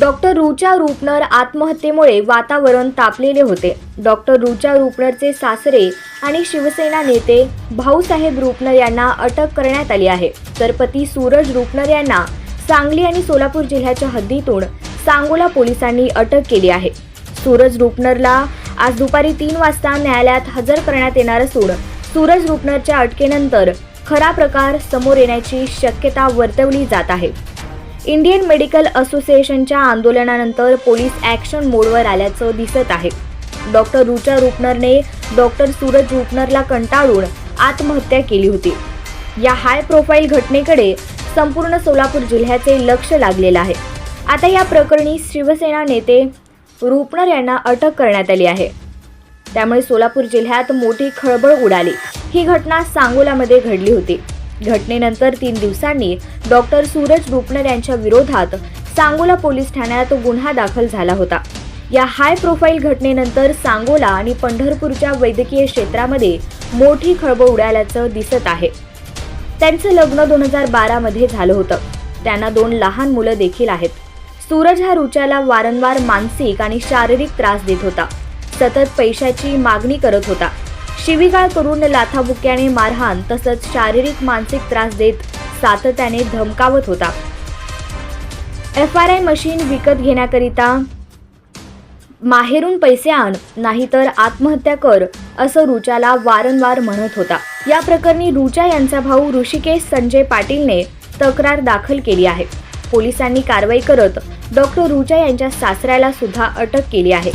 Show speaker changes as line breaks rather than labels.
Doctor Rucha Rupnar आत्महत्येमुळे वातावरण तापलेले होते. Doctor Rucha रुपनरचे सासरे आणि शिवसेना नेते भाऊसाहेब रुपनर यांना अटक करण्यात आली आहे. तर पती सूरज रुपनर यांना सांगली आणि सोलापूर जिल्ह्याच्या हद्दीतून सांगोला पोलिसांनी अटक केली आहे. सूरज रुपनरला आज दुपारी तीन वाजता न्यायालयात हजर करण्यात येणार असून सूरज रुपनरच्या अटकेनंतर खरा प्रकार समोर येण्याची शक्यता वर्तवली जात आहे. इंडियन मेडिकल असोसिएशनच्या आंदोलनानंतर पोलीस ॲक्शन मोडवर आल्याचं दिसत आहे. डॉक्टर रुचा रुपनरने डॉक्टर सूरज रुपनरला कंटाळून आत्महत्या केली होती. या हाय प्रोफाईल घटनेकडे संपूर्ण सोलापूर जिल्ह्याचे लक्ष लागलेलं आहे. आता या प्रकरणी शिवसेना नेते रुपनर यांना अटक करण्यात आली आहे. त्यामुळे सोलापूर जिल्ह्यात मोठी खळबळ उडाली. ही घटना सांगोलामध्ये घडली होती. घटनेनंतर तीन दिवसांनी डॉक्टर सूरज रुपनर यांच्या विरोधात सांगोला पोलीस ठाण्यात गुन्हा दाखल झाला होता. या हाय प्रोफाईल घटनेनंतर सांगोला आणि पंढरपूरच्या वैद्यकीय क्षेत्रामध्ये मोठी खळबळ उडाल्याचं दिसत आहे. त्यांचं लग्न दोन हजार बारामध्ये झालं होतं. त्यांना दोन लहान मुलं देखील आहेत. सूरज हा रुचाला वारंवार मानसिक आणि शारीरिक त्रास देत होता. सतत पैशाची मागणी करत होता. शिवीगाळ करून लाथाबुक्याने मारहाण तसंच शारीरिक मानसिक त्रास देत सातत्याने धमकावत होता. एफ आर आय मशीन विकत घेण्याकरिता माहेरून पैसे आण नाहीतर आत्महत्या कर असं रुचाला वारंवार म्हणत होता. या प्रकरणी रुचा यांचा भाऊ ऋषिकेश संजय पाटीलने तक्रार दाखल केली आहे. पोलिसांनी कारवाई करत डॉक्टर रुचा यांच्या सासऱ्याला सुद्धा अटक केली आहे.